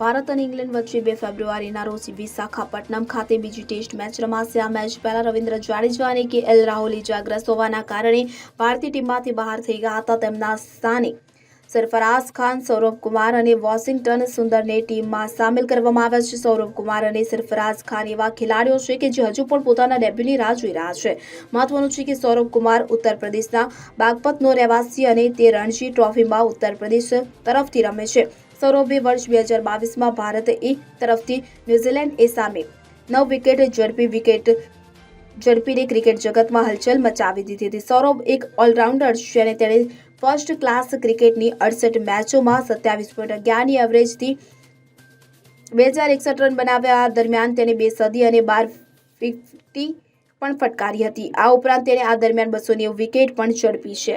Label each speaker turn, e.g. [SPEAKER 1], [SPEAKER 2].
[SPEAKER 1] ભારત અને ઇંગ્લેન્ડ વચ્ચે બે ફેબ્રુઆરીના રોજ વિશાખાપટ્ટનમ ખાતે બીજી ટેસ્ટ મેચ રમાશે. આ મેચ પહેલા રવિન્દ્ર જાડેજા અને કે એલ રાહુલ ઇજાગ્રસ્ત હોવાના કારણે ભારતીય ટીમમાંથી બહાર થઈ ગયા હતા. તેમના સ્થાને સરફરાઝ ખાન, સૌરભ કુમાર અને વોશિંગ્ટન સુંદરને ટીમમાં સામેલ કરવામાં આવ્યા છે. સૌરભ કુમાર અને સરફરાઝ ખાન એવા ખેલાડીઓ છે કે જે હજુ પણ પોતાના ડેબ્યુની રાહ જોઈ રહ્યા છે. મહત્વનું છે કે સૌરભ કુમાર ઉત્તર પ્રદેશના બાગપતનો રહેવાસી અને તે રણજી ટ્રોફીમાં ઉત્તર પ્રદેશ તરફથી રમે છે. સૌરભે વર્ષ બે હજાર બાવીસમાં ભારત એ તરફથી ન્યૂઝીલેન્ડ એ સામે નવ વિકેટ ઝડપી વિકેટ ઝડપીને ક્રિકેટ જગતમાં હલચલ મચાવી દીધી હતી. સૌરભ એક ઓલરાઉન્ડર છે અને તેણે ફર્સ્ટ ક્લાસ ક્રિકેટની અડસઠ મેચોમાં સત્યાવીસ પોઈન્ટ અગિયારની એવરેજથી બે હજાર એકસઠ રન બનાવ્યા. દરમિયાન તેણે બે સદી અને બાર ફિફ્ટી પણ ફટકારી હતી. આ ઉપરાંત તેણે આ દરમિયાન બસો વિકેટ પણ ઝડપી છે.